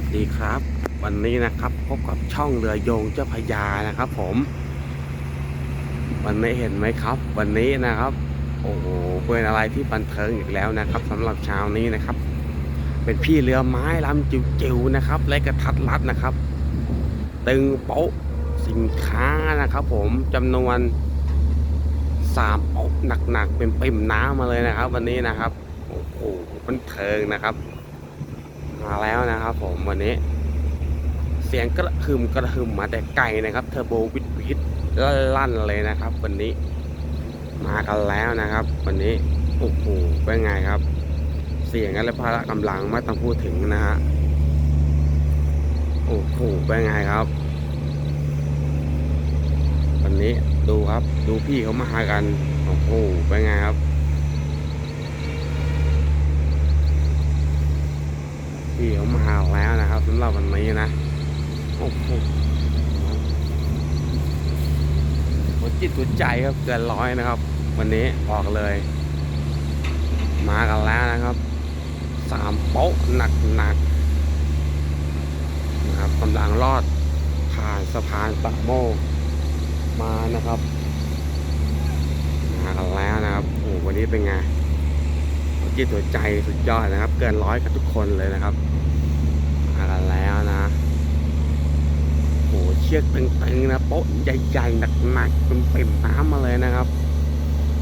วัสดีครับ วันนี้นะครับพบกับช่องเรือโยงเจ้าพยานะครับผม วันนี้เห็นไหมครับ วันนี้นะครับ โอ้โหเป็นอะไรที่บันเทิงอีกแล้วนะครับสำหรับเช้านี้นะครับ เป็นพี่เรือไม้ลำจิ๋วๆนะครับ และกระทัดรัดนะครับ ตึงโป๊ะสินค้านะครับ ผมจำนวนสามโป๊ะหนักๆเป็นปิ่มน้ำมาเลยนะครับ วันนี้นะครับโอ้โหบันเทิงนะครับ มาแล้วนะครับผมวันนี้ เสียงกระหึ่มกระหึ่มมาแต่ไกลนะครับเทอร์โบวิดวิดลั่นเลยนะครับ วันนี้ มากันแล้วนะครับ วันนี้โอ้โหเป็นไงครับ เสียงและพละกำลังไม่ต้องพูดถึงนะฮะโอ้โหเป็นไงครับ วันนี้ดูครับ ดูพี่เขามากันโอ้โหเป็นไงครับ พี่เขามาแล้วนะครับสำหรับวันนี้นะโอ้โหหัวจิตหัวใจครับเกินร้อยนะครับ วันนี้บอกเลย มากันแล้วนะครับสามโป๊ะหนักหนักๆนะครับกำลังลอดผ่านสะพานปากโมกมานะครับมากันแล้วนะครับโอ้วันนี้เป็นไง หัวจิตหัวใจสุดยอดนะครับ เกินร้อยกับทุกคนเลยนะครับมากันแล้วนะโหเชือกตึงๆนะโป๊ะใหญ่ๆหนักๆเป็นเปิ่มน้ำมาเลยนะครับ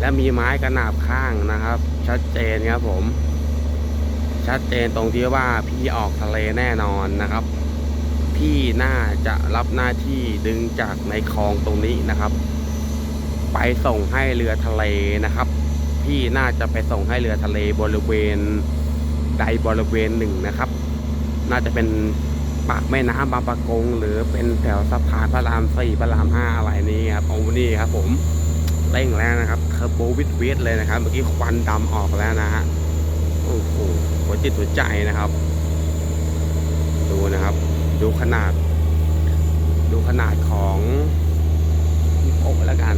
และมีไม้กระนาบข้างนะครับ ชัดเจนครับผม ชัดเจนตรงที่ว่าพี่ออกทะเลแน่นอนนะครับ พี่น่าจะรับหน้าที่ดึงจากในคลองตรงนี้นะครับ ไปส่งให้เรือทะเลนะครับ พี่น่าจะไปส่งให้เรือทะเลบริเวณใดบริเวณหนึ่งนะครับ น่าจะเป็นปากแม่น้ำบางปะกง หรือเป็นแถวสะพานพระรามสี่พระรามห้าอะไรนี้ครับโอ้นี่ครับผมเร่งแล้วนะครับเทอร์โบวิดวิดเลยนะครับ เมื่อกี้ควันดำออกแล้วนะฮะโอ้โหหัวจิตหัวใจนะครับ ดูนะครับ ดูขนาด ดูขนาดของโป๊ะแล้วกัน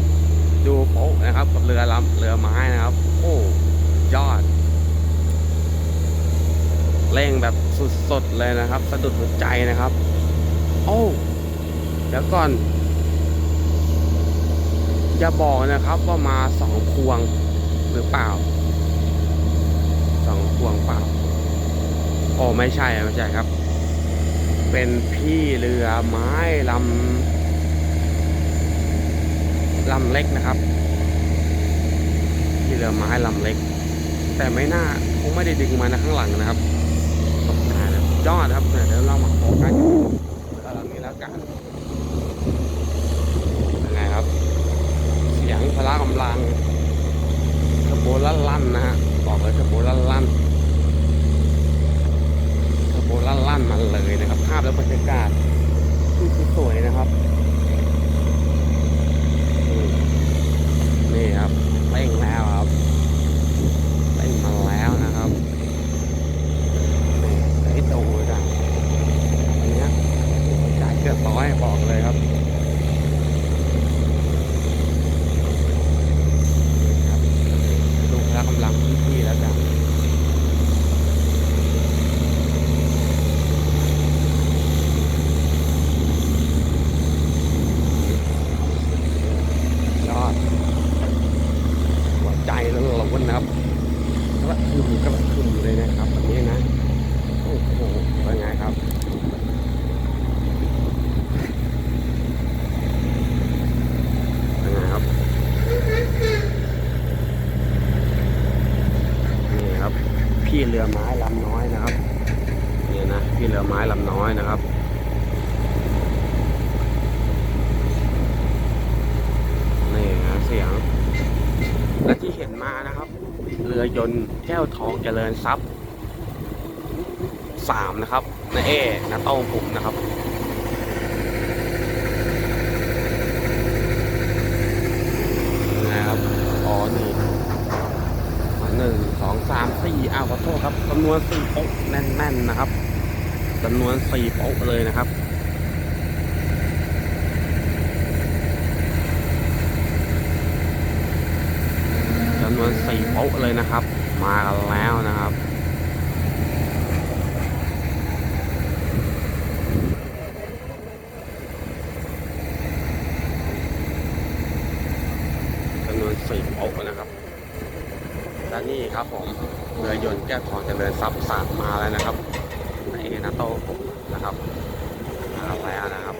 ดูโป๊ะนะครับกับเรือลำเรือไม้นะครับ โอ้ยอด เร่งแบบสุดๆเลยนะครับ สะดุดหัวใจนะครับ โอ้เดี๋ยวก่อนอย่าบอกนะครับว่ามาสองพวงหรือเปล่าสองพวงเปล่า โอ้ไม่ใช่ไม่ใช่ครับ เป็นพี่เรือไม้ลำำเล็กนะครับพี่เรือไม้ลำเล็ก แต่ไม่น่าคงไม่ได้ดึงมานะข้างหลังนะครับตกมานะยอดครับเดี๋ยวเรามาโฟกัสเรือลำนี้แล้วกันเป็นไงครับ เสียงพละกำลังเทอร์โบลั่นลั่นนะฮะบอกเลยเทอร์โบลั่นลั่นเทอร์โบลั่นลั่นมันเลยนะครับภาพและบรรยากาศที่สวยนะครับอืมนี่ครับเร่งแล้วครับเร่งมาแล้วนะครับนี่ให้ดูเลยกันอันเนี้ยจ่ายเกือบร้อยบอกเลยครับ ครับดูพละกำลังพี่ๆแล้วกันยอดหัวใจแล้วเราวันนะครับกระคึมกระคึมเลยนะครับวันนี้นะ โอ้โหเป็นไงครับ เป็นไงครับ นี่ครับ พี่เรือไม้ลำน้อยนะครับนี่นะพี่เรือไม้ลำน้อยนะครับนี่นะเสียงและที่เห็นมานะครับ เรือยนต์แก้วทองเจริญทรัพย์สามนะครับนาเอนาโต้งผมนะครับำนวนสี่โป๊ะแน่นๆนะครับจำนวนสี่โป๊ะเลยนะครับจำนวนสี่โป๊ะเลยนะครับ มากันแล้วนะครับจำนวนสี่โป๊ะนะครับ และนี่ครับผมเรือยนต์แก้วทองเจริญทรัพย์สามมาแล้วนะครับในนาโต้ผมนะครับมาแล้วนะครับ